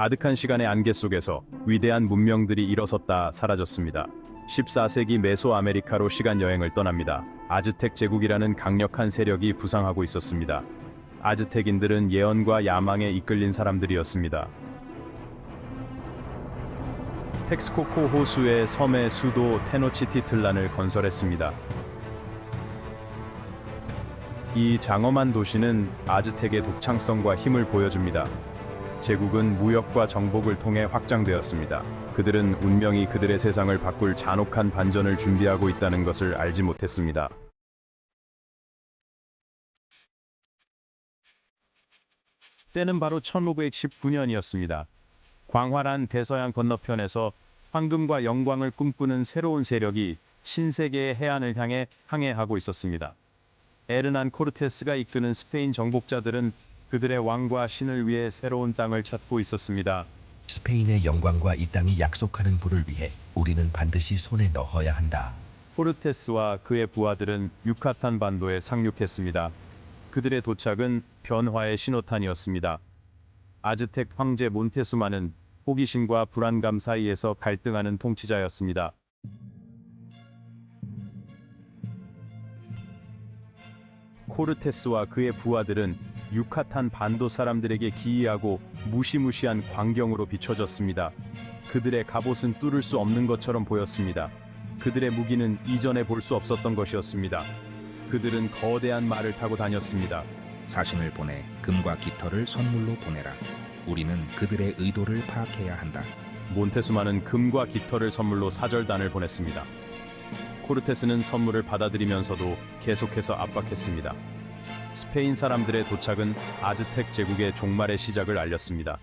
아득한 시간의 안개 속에서 위대한 문명들이 일어섰다 사라졌습니다. 14세기 메소아메리카로 시간 여행을 떠납니다. 아즈텍 제국이라는 강력한 세력이 부상하고 있었습니다. 아즈텍인들은 예언과 야망에 이끌린 사람들이었습니다. 텍스코코 호수의 섬의 수도 테노치티틀란을 건설했습니다. 이 장엄한 도시는 아즈텍의 독창성과 힘을 보여줍니다. 제국은 무역과 정복을 통해 확장되었습니다. 그들은 운명이 그들의 세상을 바꿀 잔혹한 반전을 준비하고 있다는 것을 알지 못했습니다. 때는 바로 1519년이었습니다. 광활한 대서양 건너편에서 황금과 영광을 꿈꾸는 새로운 세력이 신세계의 해안을 향해 항해하고 있었습니다. 에르난 코르테스가 이끄는 스페인 정복자들은 그들의 왕과 신을 위해 새로운 땅을 찾고 있었습니다. 스페인의 영광과 이 땅이 약속하는 부를 위해 우리는 반드시 손에 넣어야 한다. 코르테스와 그의 부하들은 유카탄 반도에 상륙했습니다. 그들의 도착은 변화의 신호탄이었습니다. 아즈텍 황제 몬테수마는 호기심과 불안감 사이에서 갈등하는 통치자였습니다. 코르테스와 그의 부하들은 유카탄 반도 사람들에게 기이하고 무시무시한 광경으로 비춰졌습니다. 그들의 갑옷은 뚫을 수 없는 것처럼 보였습니다. 그들의 무기는 이전에 볼 수 없었던 것이었습니다. 그들은 거대한 말을 타고 다녔습니다. 사신을 보내 금과 깃털을 선물로 보내라. 우리는 그들의 의도를 파악해야 한다. 몬테수마는 금과 깃털을 선물로 사절단을 보냈습니다. 코르테스는 선물을 받아들이면서도 계속해서 압박했습니다. 스페인 사람들의 도착은 아즈텍 제국의 종말의 시작을 알렸습니다.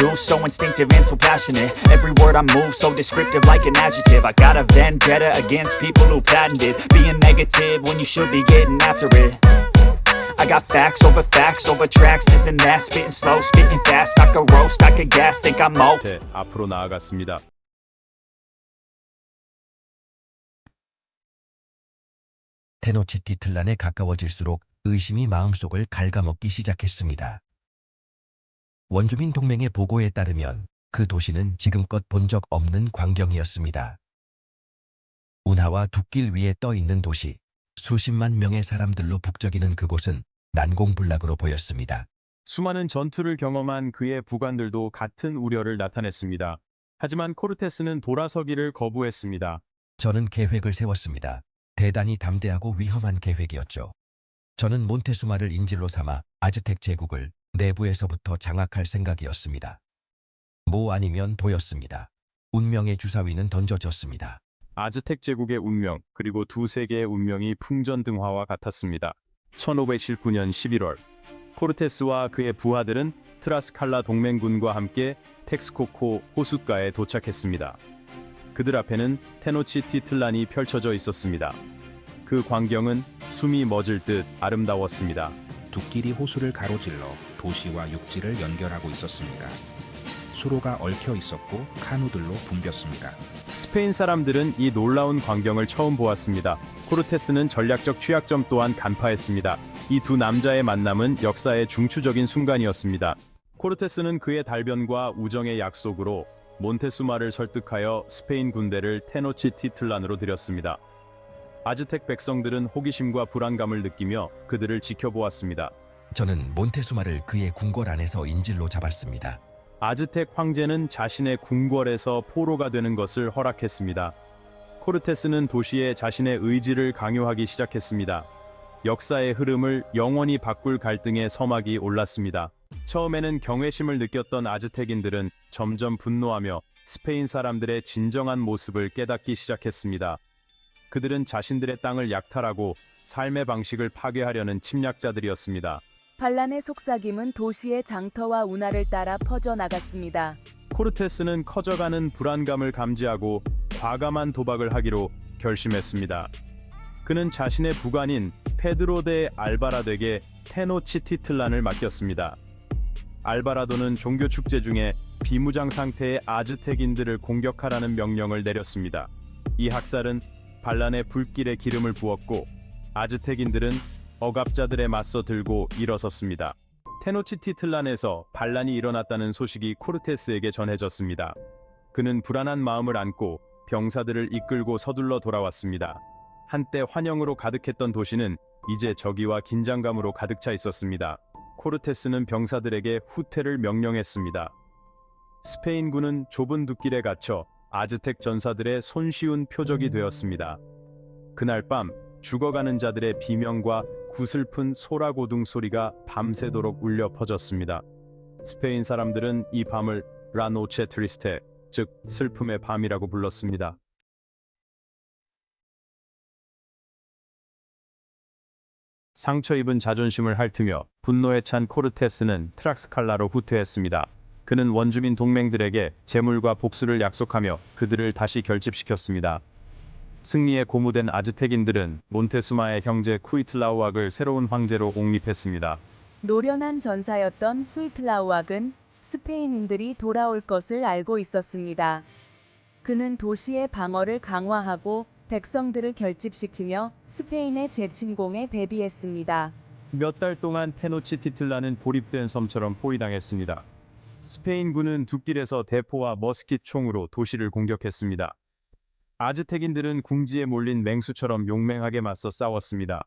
Do so instinctive and so passionate Every word I move so descriptive like an adjective I got a vendetta against people who patented Being negative when you should be getting after it I got facts over facts over tracks, this and that. Spitting slow, spitting fast. I could roast, I could gas, think I'm mo. 제 앞으로 나아갔습니다. 테노치티틀란에 가까워질수록 의심이 마음속을 갉아먹기 시작했습니다. 원주민 동맹의 보고에 따르면 그 도시는 지금껏 본 적 없는 광경이었습니다. 운하와 둑길 위에 떠 있는 도시, 수십만 명의 사람들로 북적이는 그곳은 난공불락으로 보였습니다. 수많은 전투를 경험한 그의 부관들도 같은 우려를 나타냈습니다. 하지만 코르테스는 돌아서기를 거부했습니다. 저는 계획을 세웠습니다. 대단히 담대하고 위험한 계획이었죠. 저는 몬테수마를 인질로 삼아 아즈텍 제국을 내부에서부터 장악할 생각이었습니다. 모 아니면 도였습니다. 운명의 주사위는 던져졌습니다. 아즈텍 제국의 운명 그리고 두 세계의 운명이 풍전등화와 같았습니다. 1519년 11월 코르테스와 그의 부하들은 트라스칼라 동맹군과 함께 텍스코코 호숫가에 도착했습니다. 그들 앞에는 테노치티틀란이 펼쳐져 있었습니다. 그 광경은 숨이 멎을 듯 아름다웠습니다. 두끼리 호수를 가로질러 도시와 육지를 연결하고 있었습니다. 수로가 얽혀 있었고 카누들로 붐볐습니다. 스페인 사람들은 이 놀라운 광경을 처음 보았습니다. 코르테스는 전략적 취약점 또한 간파했습니다. 이 두 남자의 만남은 역사의 중추적인 순간이었습니다. 코르테스는 그의 달변과 우정의 약속으로 몬테수마를 설득하여 스페인 군대를 테노치 티틀란으로 들였습니다. 아즈텍 백성들은 호기심과 불안감을 느끼며 그들을 지켜보았습니다. 저는 몬테수마를 그의 궁궐 안에서 인질로 잡았습니다. 아즈텍 황제는 자신의 궁궐에서 포로가 되는 것을 허락했습니다. 코르테스는 도시에 자신의 의지를 강요하기 시작했습니다. 역사의 흐름을 영원히 바꿀 갈등의 서막이 올랐습니다. 처음에는 경외심을 느꼈던 아즈텍인들은 점점 분노하며 스페인 사람들의 진정한 모습을 깨닫기 시작했습니다. 그들은 자신들의 땅을 약탈하고 삶의 방식을 파괴하려는 침략자들이었습니다. 반란의 속삭임은 도시의 장터와 운하를 따라 퍼져나갔습니다. 코르테스는 커져가는 불안감을 감지하고 과감한 도박을 하기로 결심했습니다. 그는 자신의 부관인 페드로 데 알바라덱에 테노치티틀란을 맡겼습니다. 알바라도는 종교 축제 중에 비무장 상태의 아즈텍인들을 공격하라는 명령을 내렸습니다. 이 학살은 반란의 불길에 기름을 부었고 아즈텍인들은 억압자들에 맞서 들고 일어섰습니다. 테노치티틀란에서 반란이 일어났다는 소식이 코르테스에게 전해졌습니다. 그는 불안한 마음을 안고 병사들을 이끌고 서둘러 돌아왔습니다. 한때 환영으로 가득했던 도시는 이제 적의와 긴장감으로 가득 차 있었습니다. 코르테스는 병사들에게 후퇴를 명령했습니다. 스페인군은 좁은 둑길에 갇혀 아즈텍 전사들의 손쉬운 표적이 되었습니다. 그날 밤 죽어가는 자들의 비명과 구슬픈 소라고둥 소리가 밤새도록 울려 퍼졌습니다. 스페인 사람들은 이 밤을 라노체 트리스테, 즉 슬픔의 밤이라고 불렀습니다. 상처 입은 자존심을 핥으며 분노에 찬 코르테스는 트락스칼라로 후퇴했습니다. 그는 원주민 동맹들에게 재물과 복수를 약속하며 그들을 다시 결집시켰습니다. 승리에 고무된 아즈텍인들은 몬테수마의 형제 쿠이틀라우악을 새로운 황제로 옹립했습니다. 노련한 전사였던 후이틀라우악은 스페인인들이 돌아올 것을 알고 있었습니다. 그는 도시의 방어를 강화하고 백성들을 결집시키며 스페인의 재침공에 대비했습니다. 몇 달 동안 테노치티틀라는 고립된 섬처럼 포위당했습니다. 스페인군은 둑길에서 대포와 머스킷 총으로 도시를 공격했습니다. 아즈텍인들은 궁지에 몰린 맹수처럼 용맹하게 맞서 싸웠습니다.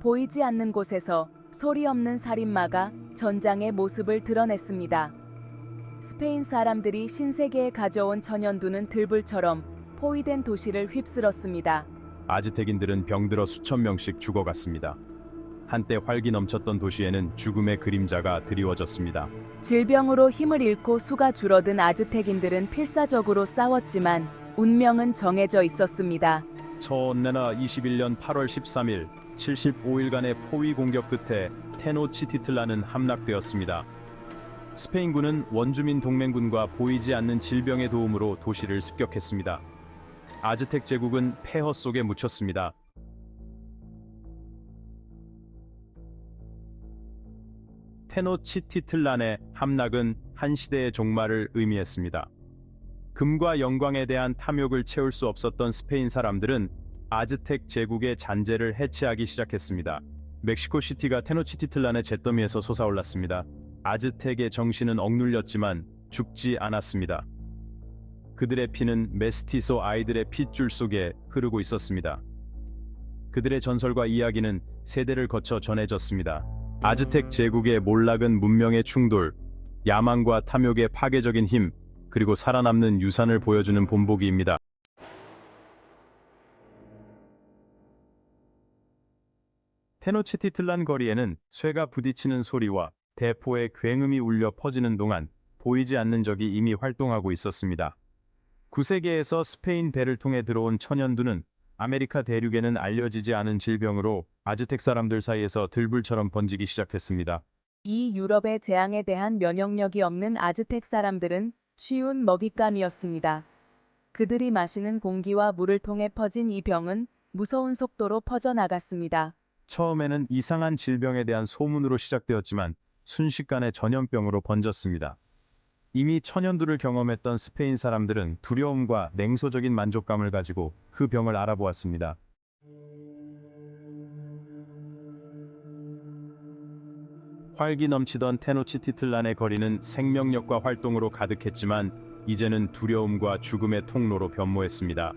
보이지 않는 곳에서 소리 없는 살인마가 전장의 모습을 드러냈습니다. 스페인 사람들이 신세계에 가져온 천연두는 들불처럼 포위된 도시를 휩쓸었습니다. 아즈텍인들은 병들어 수천 명씩 죽어갔습니다. 한때 활기 넘쳤던 도시에는 죽음의 그림자가 드리워졌습니다. 질병으로 힘을 잃고 수가 줄어든 아즈텍인들은 필사적으로 싸웠지만 운명은 정해져 있었습니다. 처언네나 21년 8월 13일 75일간의 포위 공격 끝에 테노치티틀라는 함락되었습니다. 스페인군은 원주민 동맹군과 보이지 않는 질병의 도움으로 도시를 습격했습니다. 아즈텍 제국은 폐허 속에 묻혔습니다. 테노치티틀란의 함락은 한 시대의 종말을 의미했습니다. 금과 영광에 대한 탐욕을 채울 수 없었던 스페인 사람들은 아즈텍 제국의 잔재를 해체하기 시작했습니다. 멕시코 시티가 테노치티틀란의 잿더미에서 솟아올랐습니다. 아즈텍의 정신은 억눌렸지만 죽지 않았습니다. 그들의 피는 메스티소 아이들의 핏줄 속에 흐르고 있었습니다. 그들의 전설과 이야기는 세대를 거쳐 전해졌습니다. 아즈텍 제국의 몰락은 문명의 충돌, 야망과 탐욕의 파괴적인 힘, 그리고 살아남는 유산을 보여주는 본보기입니다. 테노치티틀란 거리에는 쇠가 부딪히는 소리와 대포의 굉음이 울려 퍼지는 동안 보이지 않는 적이 이미 활동하고 있었습니다. 9세기에서 스페인 배를 통해 들어온 천연두는 아메리카 대륙에는 알려지지 않은 질병으로 아즈텍 사람들 사이에서 들불처럼 번지기 시작했습니다. 이 유럽의 재앙에 대한 면역력이 없는 아즈텍 사람들은 쉬운 먹잇감이었습니다. 그들이 마시는 공기와 물을 통해 퍼진 이 병은 무서운 속도로 퍼져나갔습니다. 처음에는 이상한 질병에 대한 소문으로 시작되었지만 순식간에 전염병으로 번졌습니다. 이미 천연두를 경험했던 스페인 사람들은 두려움과 냉소적인 만족감을 가지고 그 병을 알아보았습니다. 활기 넘치던 테노치티틀란의 거리는 생명력과 활동으로 가득했지만 이제는 두려움과 죽음의 통로로 변모했습니다.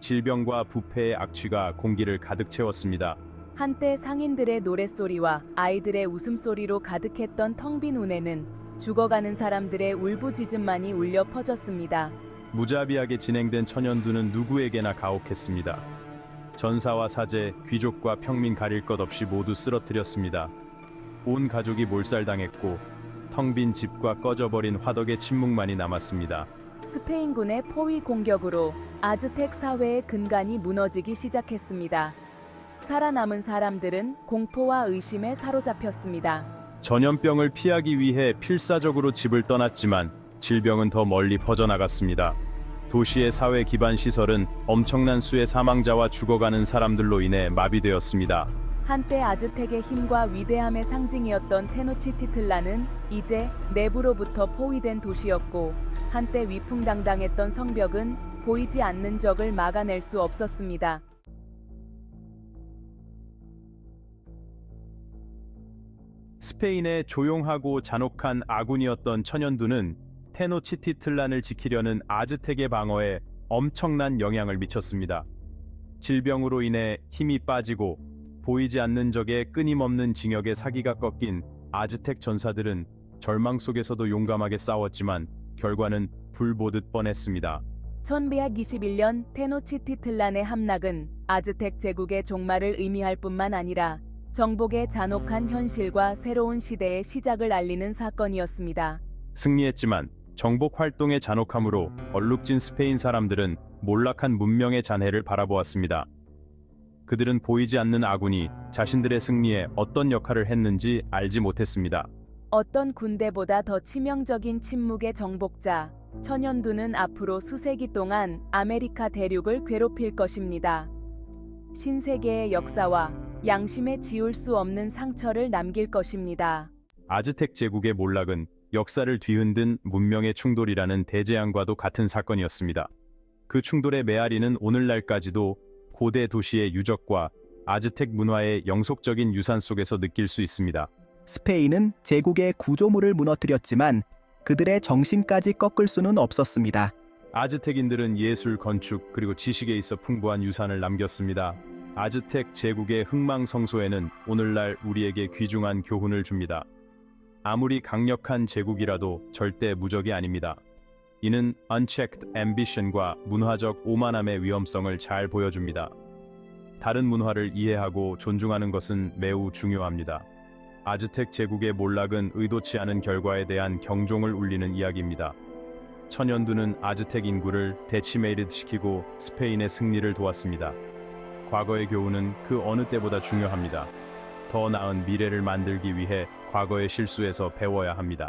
질병과 부패의 악취가 공기를 가득 채웠습니다. 한때 상인들의 노랫소리와 아이들의 웃음소리로 가득했던 텅 빈 운에는 죽어가는 사람들의 울부짖음만이 울려 퍼졌습니다. 무자비하게 진행된 천연두는 누구에게나 가혹했습니다. 전사와 사제, 귀족과 평민 가릴 것 없이 모두 쓰러뜨렸습니다. 온 가족이 몰살당했고 텅 빈 집과 꺼져버린 화덕의 침묵만이 남았습니다. 스페인군의 포위 공격으로 아즈텍 사회의 근간이 무너지기 시작했습니다. 살아남은 사람들은 공포와 의심에 사로잡혔습니다. 전염병을 피하기 위해 필사적으로 집을 떠났지만 질병은 더 멀리 퍼져나갔습니다. 도시의 사회 기반 시설은 엄청난 수의 사망자와 죽어가는 사람들로 인해 마비되었습니다. 한때 아즈텍의 힘과 위대함의 상징이었던 테노치티틀라는 이제 내부로부터 포위된 도시였고 한때 위풍당당했던 성벽은 보이지 않는 적을 막아낼 수 없었습니다. 스페인의 조용하고 잔혹한 아군이었던 천연두는 테노치티틀란을 지키려는 아즈텍의 방어에 엄청난 영향을 미쳤습니다. 질병으로 인해 힘이 빠지고 보이지 않는 적의 끊임없는 징역의 사기가 꺾인 아즈텍 전사들은 절망 속에서도 용감하게 싸웠지만 결과는 불보듯 뻔했습니다. 1121년 테노치티틀란의 함락은 아즈텍 제국의 종말을 의미할 뿐만 아니라 정복의 잔혹한 현실과 새로운 시대의 시작을 알리는 사건이었습니다. 승리했지만 정복 활동의 잔혹함으로 얼룩진 스페인 사람들은 몰락한 문명의 잔해를 바라보았습니다. 그들은 보이지 않는 아군이 자신들의 승리에 어떤 역할을 했는지 알지 못했습니다. 어떤 군대보다 더 치명적인 침묵의 정복자, 천연두는 앞으로 수세기 동안 아메리카 대륙을 괴롭힐 것입니다. 신세계의 역사와 양심에 지울 수 없는 상처를 남길 것입니다. 아즈텍 제국의 몰락은 역사를 뒤흔든 문명의 충돌이라는 대재앙과도 같은 사건이었습니다. 그 충돌의 메아리는 오늘날까지도 고대 도시의 유적과 아즈텍 문화의 영속적인 유산 속에서 느낄 수 있습니다. 스페인은 제국의 구조물을 무너뜨렸지만 그들의 정신까지 꺾을 수는 없었습니다. 아즈텍인들은 예술, 건축, 그리고 지식에 있어 풍부한 유산을 남겼습니다. 아즈텍 제국의 흥망성소에는 오늘날 우리에게 귀중한 교훈을 줍니다. 아무리 강력한 제국이라도 절대 무적이 아닙니다. 이는 unchecked ambition과 문화적 오만함의 위험성을 잘 보여줍니다. 다른 문화를 이해하고 존중하는 것은 매우 중요합니다. 아즈텍 제국의 몰락은 의도치 않은 결과에 대한 경종을 울리는 이야기입니다. 천연두는 아즈텍 인구를 데치메이드 시키고 스페인의 승리를 도왔습니다. 과거의 교훈은 그 어느 때보다 중요합니다. 더 나은 미래를 만들기 위해 과거의 실수에서 배워야 합니다.